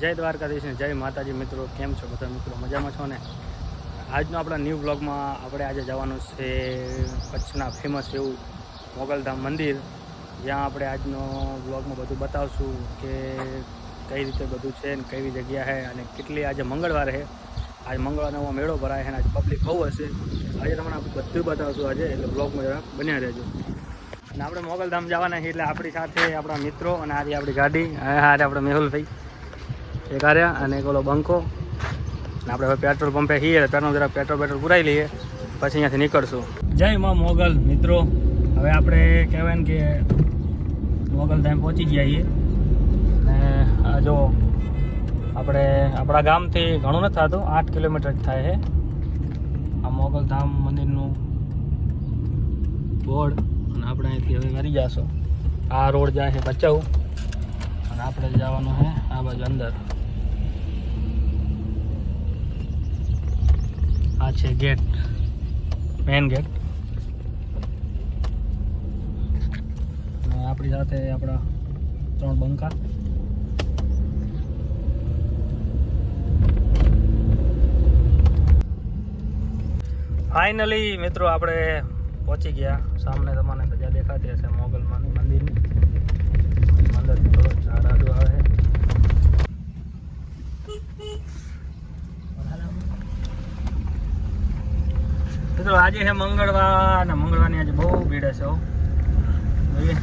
જય દ્વારકાધીશ ને જય માતાજી મિત્રો. કેમ છો બધા મિત્રો? મજામાં છો ને? આજનો આપણા ન્યૂ બ્લોગમાં આપણે આજે જવાનું છે કચ્છના ફેમસ એવું મોગલધામ મંદિર. જ્યાં આપણે આજનો બ્લોગમાં બધું બતાવશું કે કઈ રીતે બધું છે ને કેવી જગ્યા છે અને કેટલી આજે મંગળવાર છે આજ મંગળવારનો મેળો ભરાય છે અને આજે પબ્લિક બહુ હશે. આજે તમને આપણે બધું બતાવશું આજે, એટલે બ્લોગમાં જરા બન્યા રહેજો. અને આપણે મોગલધામ જવાના છીએ એટલે આપણી સાથે આપણા મિત્રો અને આજે આપણી ગાડી. અને આજે આપણે મેહુલભાઈ. એક આર્યા અને એક ઓલો બંકો. અને આપણે હવે પેટ્રોલ પંપે છીએ પેટ્રોલ જરા પેટ્રોલ પેટ્રોલ પુરાઈ લઈએ, પછી અહીંયાથી નીકળશું. જય માં મોગલ, મિત્રો. હવે આપણે કહેવાય ને કે મોગલધામ પહોંચી ગયા છીએ. અને આ જો આપણે આપણા ગામથી ઘણું નથી થતું, આઠ કિલોમીટર થાય છે. આ મોગલધામ મંદિરનું બોર્ડ, અને આપણે અહીંથી હવે કરી જશું. આ રોડ જાય છે ભચાઉ. અને આપણે જવાનું છે આ બાજુ અંદર. આ છે ગેટ મેન ગેટ આપણી સાથે આપણા ત્રણ બંકા. ફાઇનલી મિત્રો, આપણે પહોંચી ગયા. સામને તમને સજા દેખાતી હશે મોગલમાની મંદિરની. મંદિર થોડો ઝાડ આવે. છે મિત્રો આજે છે મંગળવાર ને મંગળવારની આજે બહુ ભીડ હશે હો. જોઈએ.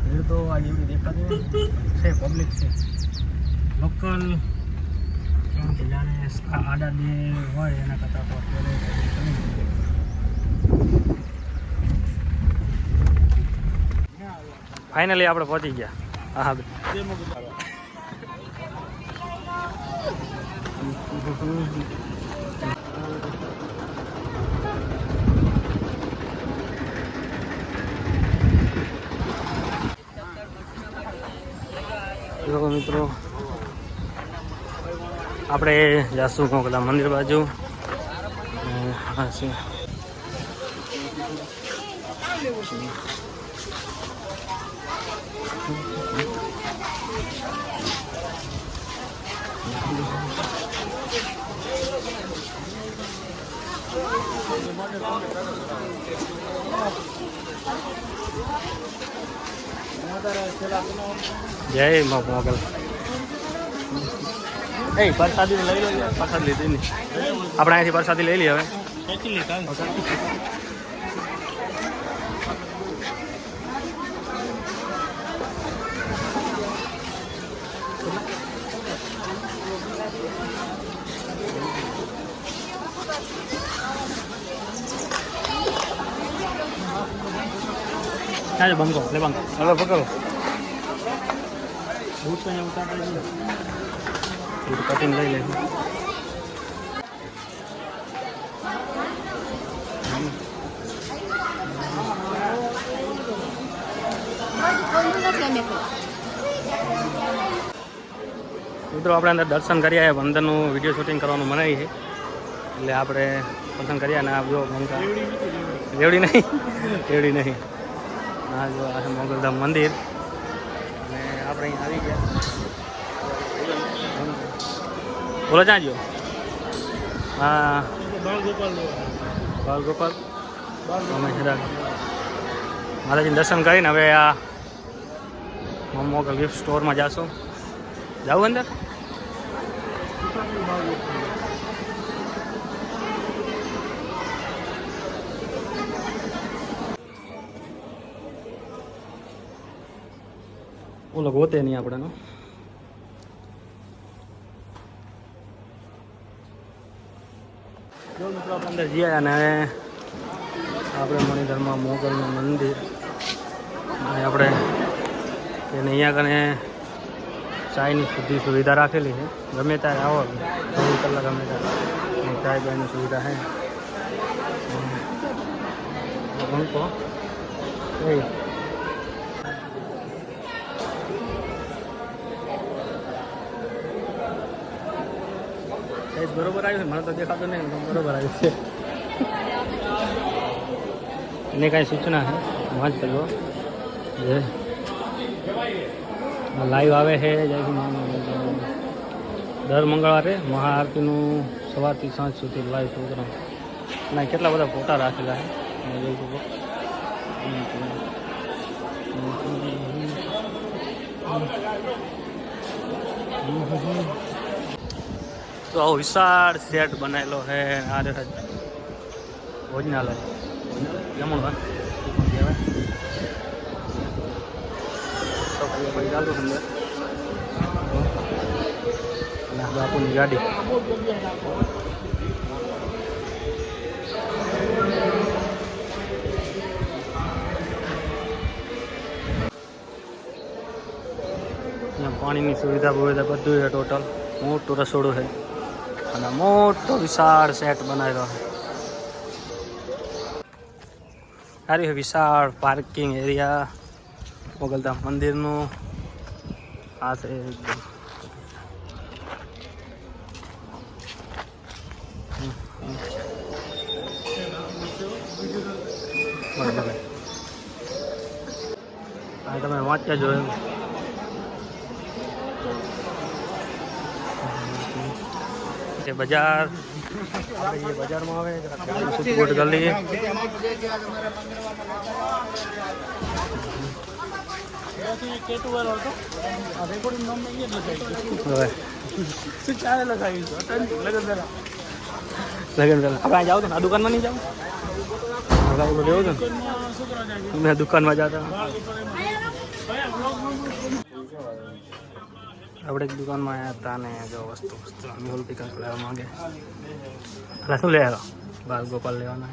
ભીડ તો આજે એવી દેખાતી છે પબ્લિક છે. લોકલ કેમ કે જાણે આડા બે હોય એના કરતાં તો અત્યારે ફાઇનલી આપણે પહોંચી ગયા. હા જો મિત્રો. આપણે જાશું કોકલા મંદિર બાજુ. આ છે. જય મા મોગલ. એ પરસાદી લઈ લો પરસાદ પ્રસાદ લીધી નહીં. આપણે અહીંથી પરસાદી લઈ લઈએ હવે. ચાલો બંકો લે બંકો ચાલો પકડો. બૂટ અહીંયા ઉતાર લઈ બૂટ કટિંગ લઈ લે. મિત્રો આપણે અંદર દર્શન કર્યા વંદનનું વીડિયો શૂટિંગ કરવાનું મનાઈ છે. એટલે આપણે પસંદ કર્યા અને આ જો બંકા રેવડી નહીં. રેવડી નહીં. હા જો આ મોગલધામ મંદિર. અને આપણે અહીં આવી ગયા. બોલો ત્યાં ગયો? હા. બાળગોપાલ બાળગોપાલ અમે દર્શન કરીને હવે આ મોગલ ગિફ્ટ સ્ટોરમાં જાશું. જાવું અંદર. ઓલો ગોતે નહીં આપણેનો. જો મિત્રો અંદર જઈએ અને આપણે મણિધરમાં મોગલનું મંદિર અને આપણે એને અહીંયા કને ચાયની સુધી સુવિધા રાખેલી છે. ગમે ત્યારે આવો ચોવીસ કલાક ગમે ત્યારે. ચાય પાયની સુવિધા છે. બંકો એ. બરોબર આવ્યું છે? મને તો દેખાતો નહીં બરોબર આવ્યું છે. એને કાંઈ સૂચના છે? વાંચ કરો જે લાઈવ આવે છે દર મંગળવારે મહાઆરતીનું સવારથી સાંજ સુધી લાઈવ પ્રોગ્રામ ના કેટલા બધા ફોટા રાખેલા છે? જોઈ શકો. તો આવો વિશાળ સેટ બનાવેલો છે. આરે ભોજનાલય. જમણ આ બાપુની ગાડી. પાણીની સુવિધા બુવિધા બધું છે ટોટલ મોટું રસોડું છે. અને મોટો વિશાળ સેટ બનાવ્યો સારી વિશાળ પાર્કિંગ એરિયા મોગલધામ મંદિરનું. આ છે એકદમ. તમે વાંચ્યા જોયું બજાર. આપણે જે બજારમાં આવે સુપોર્ટ કરી લઈએ લગન આપણે જાવ તો આ દુકાનમાં નહીં જાવ લેવું હતું ને? મેં દુકાનમાં જતા. આપણે એક દુકાનમાં આવ્યા હતા ને જો વસ્તુ વસ્તુ મેહુલ પિકન લેવા માંગે. એટલે શું લેવા બાલ ગોપાલ લેવાના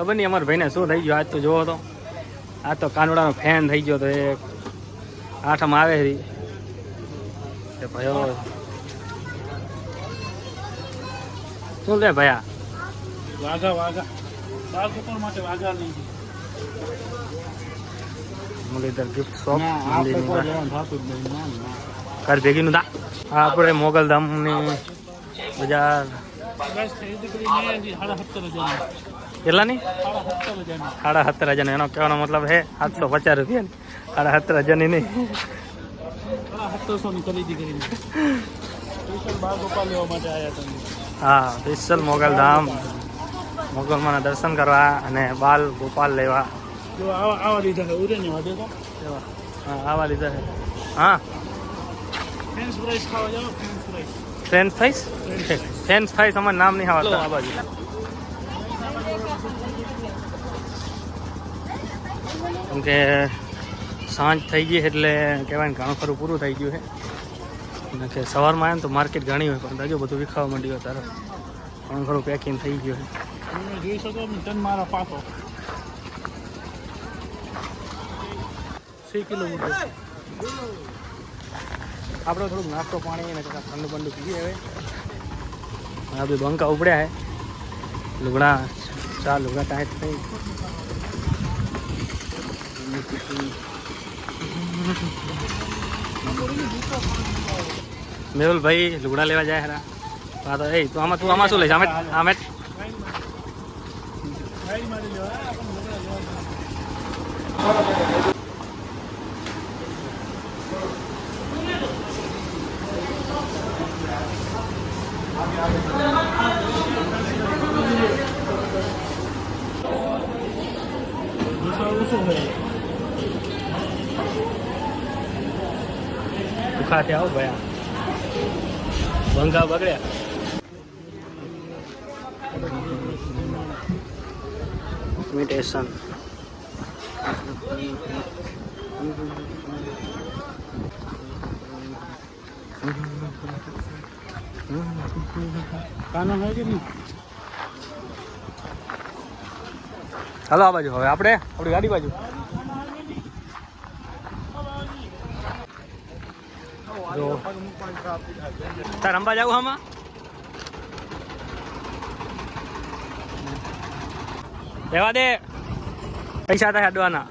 ખબર નહીં અમારા ભાઈને શું થઈ ગયું? આજ તો જોવો તો. આ તો કાનુડાનો ફેન થઈ ગયો તો એ આઠમ આવે હતી એ ભયો શું લે ભયા વાઘા વાઘા. બાળ કુકર માટે વાઘા નહીં મુરલીધર ગિફ્ટ શોપ ના ના ઘર આ આપણે મોગલધામની બજાર. કેટલાની? સાડા સત્તર હજાર એનો કહેવાનો મતલબ હે, સાતસો પચાસ રૂપિયા સાડા સત્તર હજારની નહીં. કરીને સ્પેશિયલ મોગલ ધામ હા મોગલમાના દર્શન કરવા અને બાલ ગોપાલ લેવા. આવા લીધા હા. આવા લીધા છે હા French fries French fries French fries અમારે નામ નહીં આવડતા. આ બાજુ કેમ કે સાંજ થઈ ગઈ એટલે કહેવાય ને ઘણું ખરું પૂરું થઈ ગયું છે. અને કે સવારમાં આવે ને તો માર્કેટ ઘણી હોય પણ હજુ બધું વિખાવા માંડ્યું તારે ઘણું ખરું પેકિંગ થઈ ગયું છે. જોઈ શકો તન મારા પાકો. સી કિલોમીટર છે આપણે થોડુંક નાસ્તો પાણી અને કદાચ ઠંડુ બંડુ પીએ હવે. આ બી બંકા ઉપડ્યા હે લુગડા ચાર લુગડા ટાઈટ થઈ. મેહુલભાઈ લુગડા લેવા જાય હરા. હા તો એ, તું આમાં તું આમાં શું લઈશ? આમે આમે ગાડી સુખા થયા આવો ભયા ભંગા બગડ્યા ઇમિટેશન હલો આ બાજુ હવે. આપણે? આપણી ગાડી બાજુ. તાર અંબા જાવ આમાં રહેવા દે. પૈસા થાય અડવાના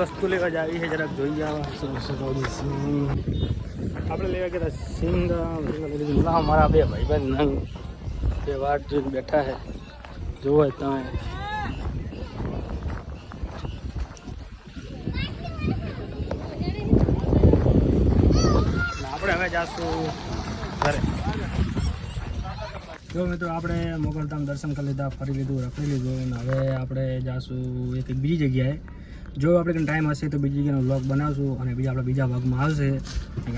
વસ્તુ લેવા જાવી છે જરાક જોઈ આવા આપણે લેવા ગયા સિંગ. ના મારા બે ભાઈબંધ બે જોઈને બેઠા છે. જોવો તમે આપણે હવે જાશું ઘરે. જો મિત્રો, આપણે મોગલધામ દર્શન કરી લીધા, ફરી લીધું, રખડી લીધું અને હવે આપણે જાશું એક બીજી જગ્યાએ. જો આપણે ટાઈમ હશે તો બીજી જગ્યાનો બ્લોગ બનાવશું અને બીજા આપણે બીજા ભાગમાં આવશે.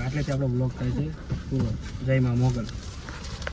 આટલેથી આપણો બ્લોગ થાય છે. જય માં મોગલ.